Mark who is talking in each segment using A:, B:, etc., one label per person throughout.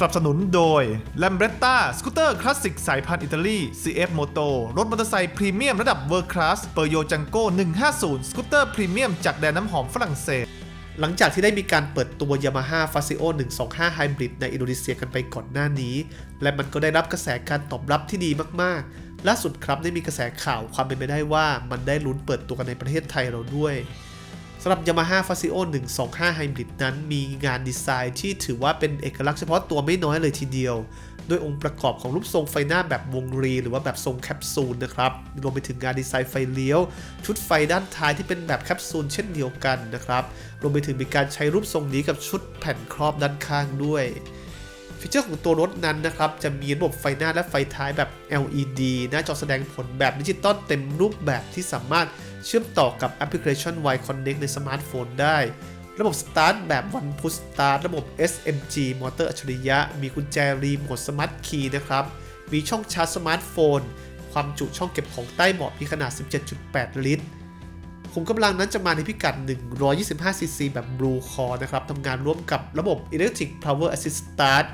A: สนับสนุนโดย l a m b r e t t a สกูตเตอร์คลาสสิกสายพันธุ์อิตาลี CF Moto รถมอเตอร์ไซค์พรีเมียมระดับเวอร์คลาสเปอร์โยจังโก้150 สกูตเตอร์พรีเมียมจากแดนน้ำหอมฝรั่งเศส
B: หลังจากที่ได้มีการเปิดตัว Yamaha f a s i o 125 Hybrid ในอินโดนีเซียกันไปก่อนหน้านี้ และมันก็ได้รับกระแสการตอบรับที่ดีมากๆ ล่าสุดครับได้มีกระแสข่าวความเป็นไปได้ว่ามันได้ลุ้นเปิดตัวกันในประเทศไทยเราด้วย สำหรับ Yamaha f a s i o 125 Hybrid นั้นมีงานดีไซน์ที่ถือว่าเป็นเอกลักษณ์เฉพาะตัวไม่น้อยเลยทีเดียวโดยองค์ประกอบของรูปทรงไฟหน้าแบบวงรี หรือว่าแบบทรงแคปซูลนะครับ รวมไปถึงงานดีไซน์ไฟเลี้ยว ชุดไฟด้านท้ายที่เป็นแบบแคปซูลเช่นเดียวกันนะครับ รวมไปถึงมีการใช้รูปทรงนี้กับชุดแผ่นครอบด้านข้างด้วยฟีเจอร์ของตัวรถนั้นนะครับ จะมีระบบไฟหน้าและไฟท้ายแบบ LED หน้าจอแสดงผลแบบดิจิตอลเต็มรูปแบบที่สามารถ เชื่อมต่อกับแอปพลิเคชัน Y Connect ในสมาร์ทโฟนได้ ระบบสตาร์ทแบบ One Push Start ระบบ SMG มอเตอร์อัจฉริยะ มีกุญแจรีโมทสมาร์ทคีย์นะครับ มีช่องชาร์จสมาร์ทโฟน ความจุช่องเก็บของใต้เบาะมีขนาด 17.8 ลิตรขุมกำลังนั้นจะมาในพิกัด 125ซีซีแบบ Blue Core นะครับ ทำงานร่วมกับระบบ Electric Power Assist Start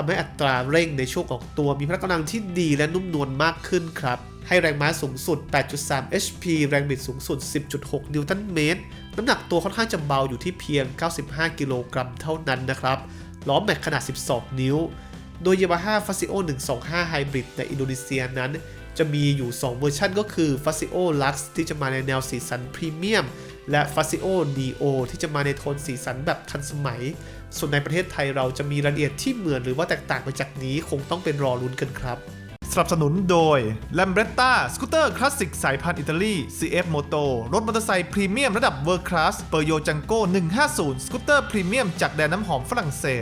B: ทำให้อัตราเร่งในช่วงออกตัวมีพละกำลังที่ดีและนุ่มนวลมากขึ้นครับ ให้แรงม้าสูงสุด 8.3 HP แรงบิดสูงสุด 10.6 นิวตันเมตร น้ำหนักตัวค่อนข้างจะเบาอยู่ที่เพียง 95 กิโลกรัมเท่านั้นนะครับ ล้อแม็กขนาด 12 นิ้ว โดย Yamaha f a s i o 125 Hybrid ในอินโดนีเซียนั้น จะมีอยู่ 2 เวอร์ชันก็คือ f a s i o Lux ที่จะมาในแนวสีสันพรีเมียม และ f a s i o Neo ที่จะมาในโทนสีสันแบบทันสมัย ส่วนในประเทศไทยเราจะมีรายละเอียดที่เหมือนหรือว่าแตกต่างไปจากนี้คงต้องเป็นรอลุ้นกันครับ
A: สนับสนุนโดย l a m b r e t t a สกูตเตอร์คลาสสิกสายพันธุ์อิตาลี CF Moto รถมอเตอร์ไซค์พรีเมียมระดับเวอร์คลาสเปอร์โยจังโก้150 สกูตเตอร์พรีเมียมจากแดนน้ำหอมฝรั่งเศส